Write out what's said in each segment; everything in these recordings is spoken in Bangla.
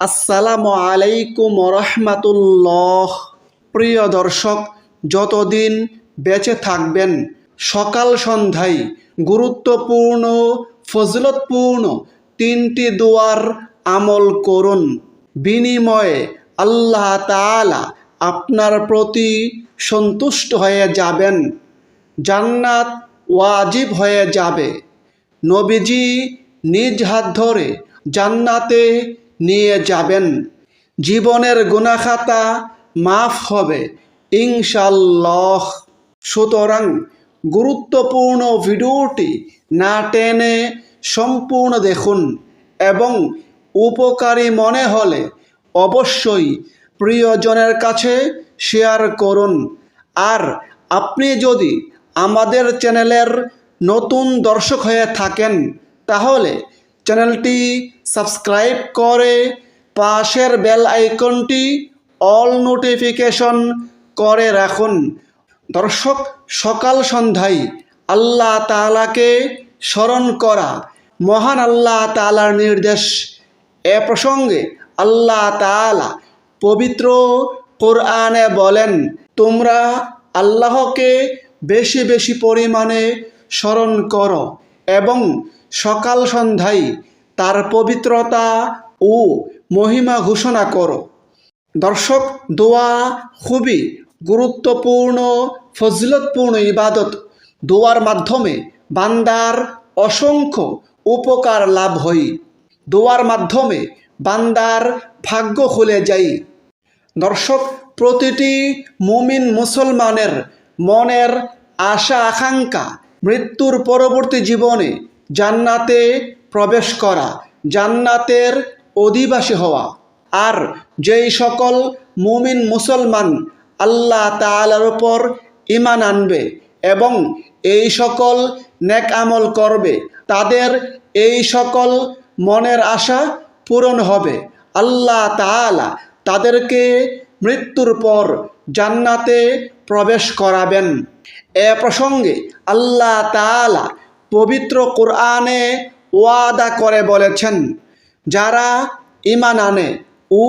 আসসালামু আলাইকুম রহমাতুল্লাহ প্রিয় দর্শক, যতদিন বেঁচে থাকবেন, সকাল সন্ধ্যায় গুরুত্বপূর্ণ, ফজলতপূর্ণ তিনটি দুয়ার আমল করুন। বিনিময়ে আল্লাহ তাআলা আপনার প্রতি সন্তুষ্ট হয়ে যাবেন, জান্নাত ওয়াজিব হয়ে যাবে। নবীজি নিজ হাত ধরে জান্নাতে নিয়ে যাবেন। জীবনের গুনাখাতা মাফ হবে ইনশাল্লাহ সুতরাং গুরুত্বপূর্ণ ভিডিওটি না টেনে সম্পূর্ণ দেখুন এবং উপকারী মনে হলে অবশ্যই প্রিয়জনের কাছে শেয়ার করুন। আর আপনি যদি আমাদের চ্যানেলের নতুন দর্শক হয়ে থাকেন, তাহলে চ্যানেলটি সাবস্ক্রাইব করে পাশের বেল আইকনটি অল নোটিফিকেশন করে রাখুন। দর্শক, সকাল সন্ধ্যায় আল্লাহ তাআলাকে স্মরণ করা মহান আল্লাহ তাআলার নির্দেশ। এ প্রসঙ্গে আল্লাহ তাআলা পবিত্র কোরআনে বলেন, তোমরা আল্লাহকে বেশি বেশি পরিমাণে স্মরণ করো এবং সকাল সন্ধ্যায় তার পবিত্রতা ও মহিমা ঘোষণা করো। দর্শক, দোয়া খুবই গুরুত্বপূর্ণ, ফজলতপূর্ণ ইবাদত। দোয়ার মাধ্যমে বান্দার অসংখ্য উপকার লাভ হই দোয়ার মাধ্যমে বান্দার ভাগ্য খুলে যাই দর্শক, প্রতিটি মুমিন মুসলমানের মনের আশা আকাঙ্ক্ষা মৃত্যুর পরবর্তী জীবনে জান্নাতে প্রবেশ করা, জান্নাতের অধিবাসী হওয়া। আর যেই সকল মুমিন মুসলমান আল্লাহ তাআলার ওপর ইমান আনবে এবং এই সকল নেক আমল করবে, তাদের এই সকল মনের আশা পূরণ হবে। আল্লাহ তাআলা তাদেরকে মৃত্যুর পর জান্নাতে প্রবেশ করাবেন। এ প্রসঙ্গে আল্লাহ তাআলা পবিত্র কোরআনে ওয়াদা করে বলেছেন, যারা ইমান আনে ও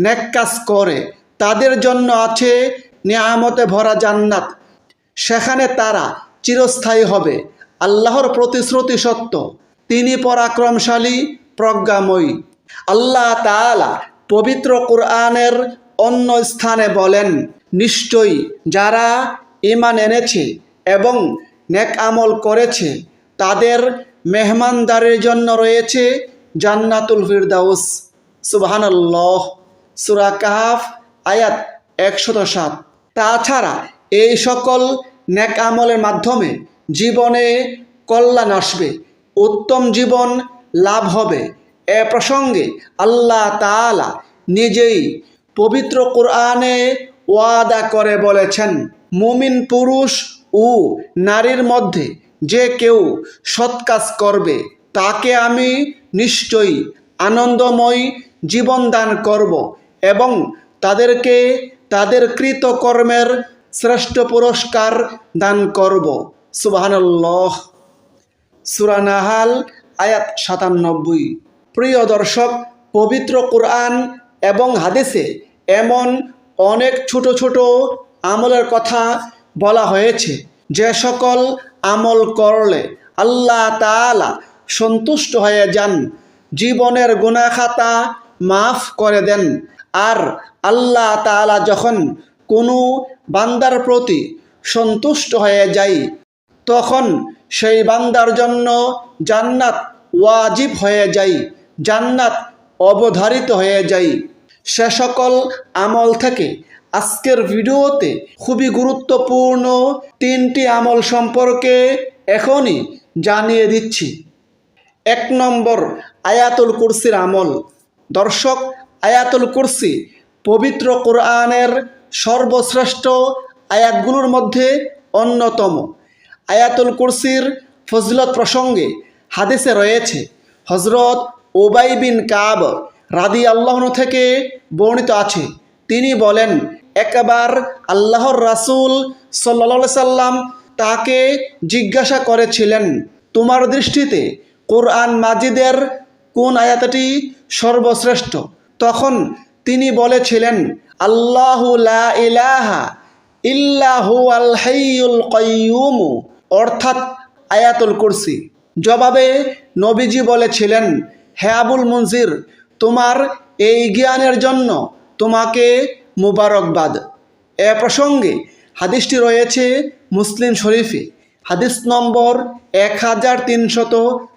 নেককাজ করে, তাদের জন্য আছে নিয়ামতে ভরা জান্নাত। সেখানে তারা চিরস্থায়ী হবে, আল্লাহর প্রতিশ্রুতি সত্য। তিনি পরাক্রমশালী, প্রজ্ঞাময়ী। আল্লাহ তাআলা পবিত্র কোরআনের অন্য স্থানে বলেন, নিশ্চয়ই যারা ইমান এনেছে এবং নেক আমল করেছে তাদের মেহমানদারের জন্য রয়েছে জান্নাতুল ফিরদাউস। সুবহানাল্লাহ। সুরা কাহাফ, আয়াত একশত সাত। তাছাড়া এই সকল নেক আমলের মাধ্যমে জীবনে কল্যাণ আসবে, উত্তম জীবন লাভ হবে। এ প্রসঙ্গে আল্লাহ তাআলা নিজেই পবিত্র কোরআনে ওয়াদা করে বলেছেন, মুমিন পুরুষ ও নারীর মধ্যে যে কেউ সৎ কাজ করবে, তাকে আমি নিশ্চয়ই আনন্দময় জীবন দান করব এবং তাদেরকে তাদের কৃতকর্মের শ্রেষ্ঠ পুরস্কার দান করব। সুবহানাল্লাহ। সুরানাহাল আয়াত সাতানব্বই। প্রিয় দর্শক, পবিত্র কোরআন এবং হাদিসে এমন অনেক ছোট ছোট আমলের কথা বলা হয়েছে। যে সকল আমল করলে আল্লাহ তাআলা সন্তুষ্ট হয়ে যান, জীবনের গুনাখাতা মাফ করে দেন। আর আল্লাহ তাআলা যখন কোনো বান্দার প্রতি সন্তুষ্ট হয়ে যায়, তখন সেই বান্দার জন্য জান্নাত ওয়াজিব হয়ে যায়, জান্নাত অবধারিত হয়ে যায়। সে সকল আমল থেকে আজকের ভিডিওতে খুবই গুরুত্বপূর্ণ তিনটি আমল সম্পর্কে এখনই জানিয়ে দিচ্ছি। এক নম্বর, আয়াতুল কুরসির আমল। দর্শক, আয়াতুল কুরসি পবিত্র কোরআনের সর্বশ্রেষ্ঠ আয়াতগুলোর মধ্যে অন্যতম। আয়াতুল কুরসির ফজলত প্রসঙ্গে হাদিসে রয়েছে হজরত ওবাই বিন কাব রাদি আল্লাহন থেকে বর্ণিত আছে। তিনি বলেন একবার আল্লাহর রাসূল সাল্লা সাল্লাম তাকে জিজ্ঞাসা করেছিলেন, তোমার দৃষ্টিতে কোরআন মাজিদের কোন আয়াতটি সর্বশ্রেষ্ঠ? তখন তিনি বলেছিলেন, আল্লাহু লা ইলাহা ইল্লাহু অর্থাৎ আয়াতুল কুরসি। জবাবে নবীজি বলেছিলেন, হে আবুল মঞ্জির তোমার এই জ্ঞানের জন্য তোমাকে মুবারকবাদ। এ প্রসঙ্গে হাদিসটি রয়েছে মুসলিম শরীফে। হাদিস নম্বর এক হাজার তিনশত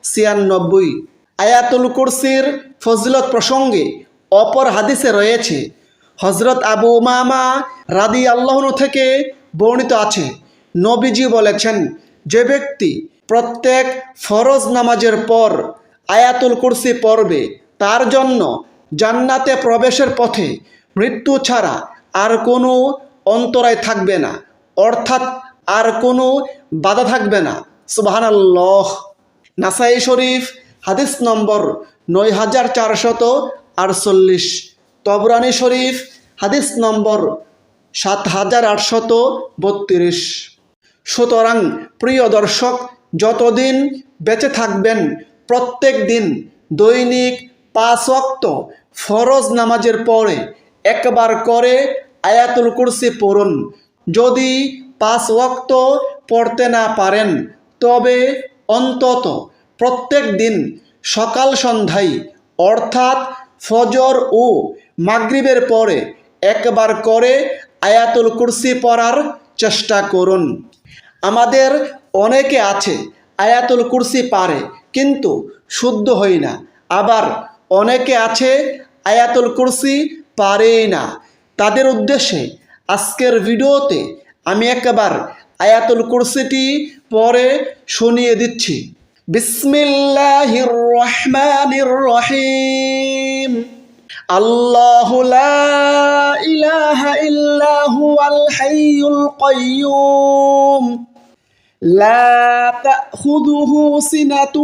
ছিয়ানব্বই। আয়াতুল কুরসির ফজলত প্রসঙ্গে অপর হাদিসে রয়েছে হজরত আবু মামা রাদি আল্লাহন থেকে বর্ণিত আছে। নবীজি বলেছেন, যে ব্যক্তি প্রত্যেক ফরজ নামাজের পর আয়াতুল কুরসি পড়বে, তার জন্য জান্নাতে প্রবেশের পথে মৃত্যু ছাড়া আর কোনো অন্তরায় থাকবে না। অর্থাৎ আর কোনো বাধা থাকবে না। সুবাহানাল্লাহ। নাসাই শরীফ, হাদিস নম্বর নয় হাজার চারশত আটচল্লিশ। তবরানি শরীফ, হাদিস নম্বর সাত হাজার আটশত বত্রিশ। সুতরাং প্রিয় দর্শক, যতদিন বেঁচে থাকবেন, প্রত্যেক দিন দৈনিক পাঁচ ওয়াক্ত ফরজ নামাজের পরে একবার করে আয়াতুল কুরসি পড়ুন। যদি পাঁচ ওয়াক্ত পড়তে না পারেন, তবে অন্তত প্রত্যেক দিন সকাল সন্ধ্যায়, অর্থাৎ ফজর ও মাগরিবের পরে একবার করে আয়াতুল কুরসি পড়ার চেষ্টা করুন। আমাদের অনেকে আছে, আয়াতুল কুরসি পারে, কিন্তু শুদ্ধ হই না। আবার অনেকে আছে, আয়াতুল কুরসি পারে না। তাদের উদ্দেশ্যে আজকের ভিডিওতে আমি একবার আয়াতুল কুরসিটি পরে শুনিয়ে দিচ্ছি। বিসমিল্লাহির রহমানির রহিম আল্লাহ লা ইলাহা ইল্লা হুয়াল হাইয়ুল কাইয়্যুম লা তাখুযুহু সিনাতু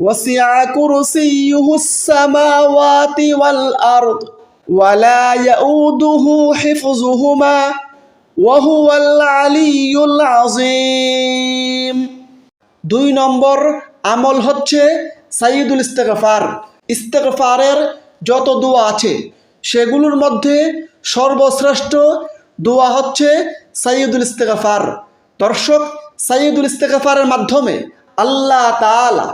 وسع كرسيه السماوات والأرض ولا يؤوده حفظهما وهو العلي العظيم দুই নম্বর আমল হচ্ছে সাইদুল ইস্তেগফার ইস্তেগফারের যত দোয়া আছে সেগুলোর মধ্যে সর্বশ্রেষ্ঠ দোয়া হচ্ছে সাইয়দুল ইস্তেগফার দর্শক সাইয়দুল ইস্তেগফারের মাধ্যমে আল্লাহ তাআলা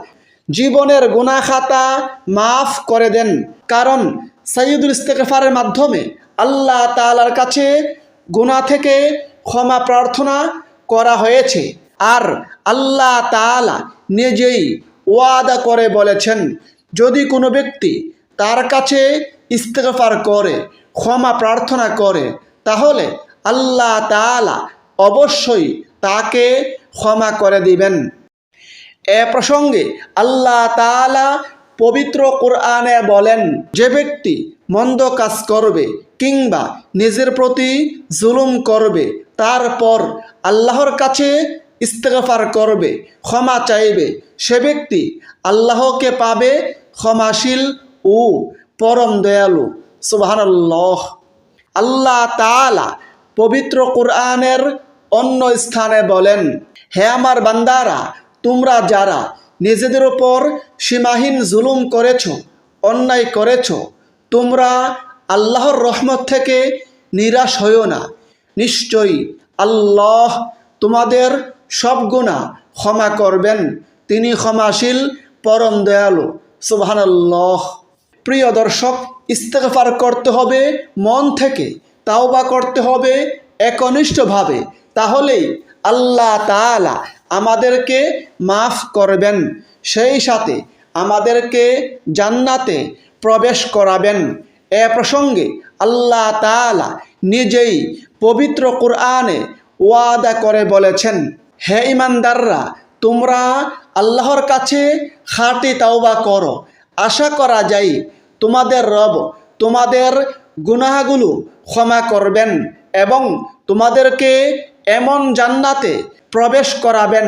জীবনের গুনাহ খাতা মাফ করে দেন। কারণ সাইয়দুল ইস্তেগফারের মাধ্যমে আল্লাহ তালার কাছে গুনাহ থেকে ক্ষমা প্রার্থনা করা হয়েছে। আর আল্লাহ তাআলা নিজেই ওয়াদা করে বলেছেন, যদি কোনো ব্যক্তি তার কাছে ইস্তেগফার করে, ক্ষমা প্রার্থনা করে, তাহলে আল্লাহ তাআলা অবশ্যই তাকে ক্ষমা করে দিবেন। এ প্রসঙ্গে আল্লাহ তাআলা পবিত্র কোরআনে বলেন, যে ব্যক্তি মন্দ কাজ করবে কিংবা নিজের প্রতি জুলুম করবে তারপর আল্লাহর কাছে ইস্তেগফার করবে, ক্ষমা চাইবে, সে ব্যক্তি আল্লাহকে পাবে ক্ষমাশীল ও পরম দয়ালু। সুবহানাল্লাহ। আল্লাহ তাআলা পবিত্র কোরআনের অন্য স্থানে বলেন, হে আমার বান্দারা তোমরা যারা নিজেদের ওপর সীমাহীন জুলুম করেছ, অন্যায় করেছ, তোমরা আল্লাহর রহমত থেকে নিরাশ হইও না। নিশ্চয়ই আল্লাহ তোমাদের সব গুণা ক্ষমা করবেন। তিনি ক্ষমাশীল, পরম দয়ালু। সুবহানাল্লাহ। প্রিয় দর্শক, ইস্তেগফার করতে হবে মন থেকে, তাওবা করতে হবে একনিষ্ঠভাবে। তাহলেই আল্লাহ তাআলা আমাদেরকে মাফ করবেন। সেই সাথে আমাদেরকে জান্নাতে প্রবেশ করাবেন। এ প্রসঙ্গে আল্লাহ তাআলা নিজেই পবিত্র কোরআনে ওয়াদা করে বলেছেন, হে ইমানদাররা তোমরা আল্লাহর কাছে খাঁটি তাওবা করো। আশা করা যায় তোমাদের রব তোমাদের গুনাহগুলো ক্ষমা করবেন এবং তোমাদেরকে এমন জান্নাতে প্রবেশ করাবেন,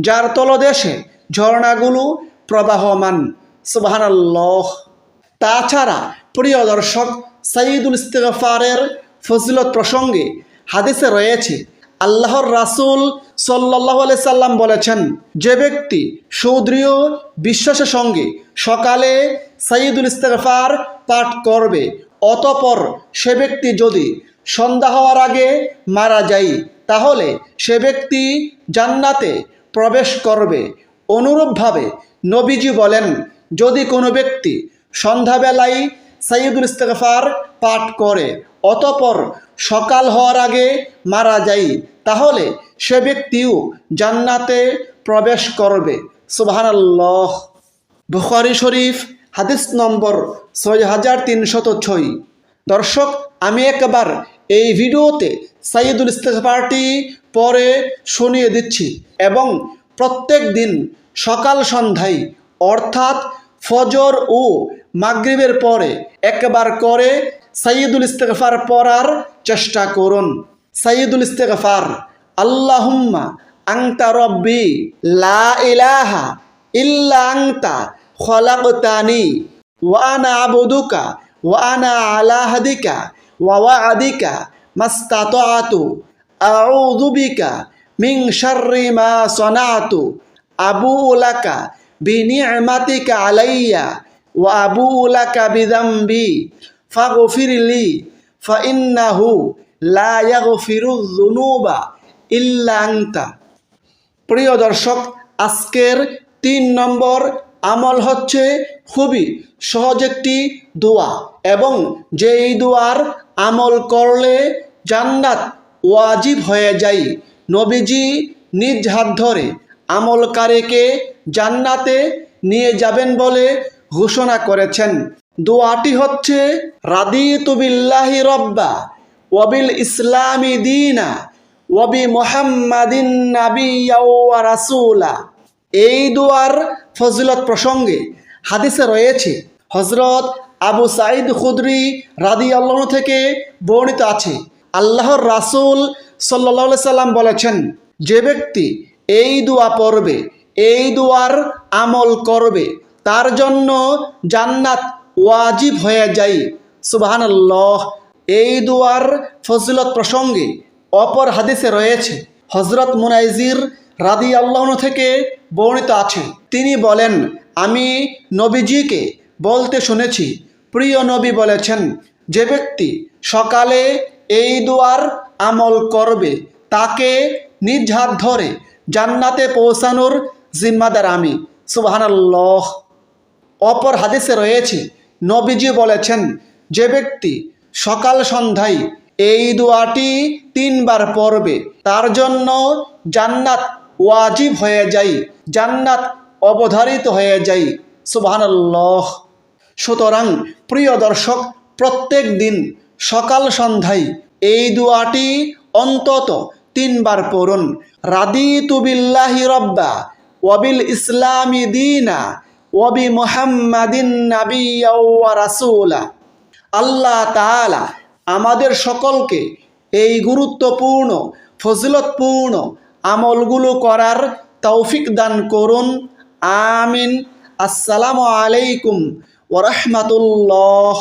যার তলদেশে ঝর্ণাগুলো প্রবাহমান। সুবহানাল্লাহ। তাছাড়া প্রিয় দর্শক সাইদুল ইস্তেগফারের ফজিলত প্রসঙ্গে হাদিসে রয়েছে, আল্লাহর রাসূল সাল্লাহ আলি সাল্লাম বলেছেন, যে ব্যক্তি সুদৃঢ় বিশ্বাসের সঙ্গে সকালে সাইদুল ইস্তেগফার পাঠ করবে, অতপর সে ব্যক্তি যদি সন্ধ্যা হওয়ার আগে মারা যায় তাহলে সে ব্যক্তি জান্নাতে প্রবেশ করবে। অনুরূপভাবে নবীজি বলেন, যদি কোনো ব্যক্তি সন্ধ্যাবেলায় সাইয়দুল ইস্তেগফার পাঠ করে, অতপর সকাল হওয়ার আগে মারা যায়, তাহলে সে ব্যক্তিও জান্নাতে প্রবেশ করবে। সুবহানাল্লাহ। বুখারি শরীফ, হাদিস নম্বর ছয় হাজার তিনশত ছয়। দর্শক, আমি একবার এই ভিডিওতে সাইয়দুল ইস্তেগফারটি পরে শুনিয়ে দিচ্ছি এবং প্রত্যেক দিন সকাল সন্ধ্যায়, অর্থাৎ ফজর ও মাগরিবের পরে একবার করে সাইয়দুল ইস্তেগফার পড়ার চেষ্টা করুন। সাইয়দুল ইস্তেগফার, আল্লাহুম্মা আংতা রব্বি লা ইলাহা ইল্লা আংতা খলাকতানি ওয়ানা আবুদুকা ওয়ানা আলা হাদিকা ওয়াওয়াদিকা মাস্তাতআতু আউযু বিকা মিন শাররি মা সনাতু আবু লাকা বিনি'মাতিকা আলাইয়া ওয়া আবু লাকা বিযামবি ফাগফিরলি ফাইন্নাহু লা ইয়াগফিরুয যুনুবা ইল্লা আনতা প্রিয় দর্শক, আজকের তিন নম্বর আমল হচ্ছে খুবই সহজ একটি দোয়া এবং যেই দোয়ার আমল করলে জান্নাত ওয়াজিব হয়ে যায়। নবীজি নিজ হাত ধরে আমলকারীকে জান্নাতে নিয়ে যাবেন বলে ঘোষণা করেছেন। দোয়াটি হচ্ছে, রাদিতু বিল্লাহি রব্বা ওয়াবিল ইসলামি দিনা ওয়াবি মোহাম্মাদিন রাসূলা। এই দোয়ার ফজিলত প্রসঙ্গে হাদিসে রয়েছে হজরত আবু সাইদ খুদরি রাদি আল্লাহ থেকে বর্ণিত আছে। আল্লাহর রাসূল সাল্লাহ সাল্লাম বলেছেন, যে ব্যক্তি এই দোয়া পড়বে, এই দোয়ার আমল করবে, তার জন্য জান্নাত ওয়াজিব হয়ে যায়। সুবহানাল্লাহ, এই দোয়ার ফজিলত প্রসঙ্গে অপর হাদিসে রয়েছে। হজরত মুনাইজির রাদি আল্লাহন থেকে বর্ণিত আছে। তিনি বলেন, আমি নবীজিকে বলতে শুনেছি প্রিয় নবী বলেছেন, যে ব্যক্তি সকালে এই দুয়ার আমল করবে, তাকে নিজ হাত ধরে জান্নাতে পৌঁছানোর জিম্মাদার আমি। সুবহানাল্লাহ। অপর হাদিসে রয়েছে, নবীজি বলেছেন, যে ব্যক্তি সকাল সন্ধ্যায় এই দোয়াটি তিনবার পড়বে, তার জন্য জান্নাত ওয়াজিব হয়ে যায়, জান্নাত অবধারিত হয়ে যায়। সুবহানাল্লাহ। সুতরাং, প্রিয় দর্শক, প্রত্যেক দিন সকাল সন্ধ্যায় এই দুয়াটি অন্তত তিনবার পড়ুন। রাদিতু বিল্লাহি রব্বা ওয়াবিল ইসলামি দিনা ওয়াবি মুহাম্মাদিন ওয়া আল্লাহ তাআলা আমাদের সকলকে এই গুরুত্বপূর্ণ, ফজিলতপূর্ণ আমলগুলো করার তৌফিক দান করুন। আমিন। আসসালামু আলাইকুম ওরহমতুল্লাহ